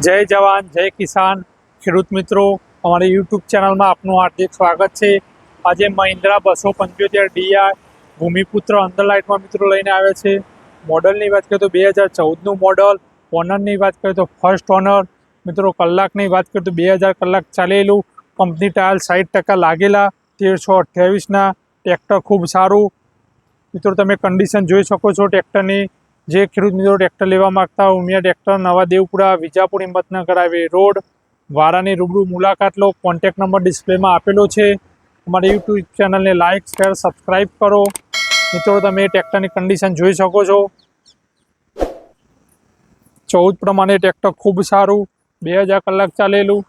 જય જવાન, જય કિસાન. ખેડૂત મિત્રો, અમારી યુટ્યુબ ચેનલમાં આપનું હાર્દિક સ્વાગત છે. આજે મહિન્દ્રા બસો પંચોતેર ડીઆર ભૂમિપુત્ર અંડરલાઇટમાં મિત્રો લઈને આવ્યા છે. મોડલની વાત કરીએ તો બે હજાર ચૌદનું મોડલ, ઓનરની વાત કરીએ તો ફર્સ્ટ ઓનર. મિત્રો, કલાકની વાત કરીએ તો બે હજાર કલાક ચાલેલું. કંપની ટાયર સાઠ ટકા લાગેલા, તેરસો અઠ્યાવીસના. ટ્રેક્ટર ખૂબ સારું. મિત્રો, તમે કન્ડિશન જોઈ શકો છો, ટ્રેક્ટરની. જે ખેડૂત મિત્રો ટ્રેક્ટર લેવા માગતા હોય, ઉમિયા ટ્રેક્ટર, નવા દેવપુરા, વિજાપુર, હિંમતનગર હાઈવે રોડ, વારાની રૂબરૂ મુલાકાત લો. કોન્ટેક નંબર ડિસ્પ્લેમાં આપેલો છે. અમારી યુટ્યુબ ચેનલને લાઇક શેર સબસ્ક્રાઈબ કરો. મિત્રો, તમે ટ્રેક્ટરની કન્ડિશન જોઈ શકો છો. ચૌદ પ્રમાણે ટ્રેક્ટર ખૂબ સારું. બે હજાર કલાક ચાલેલું.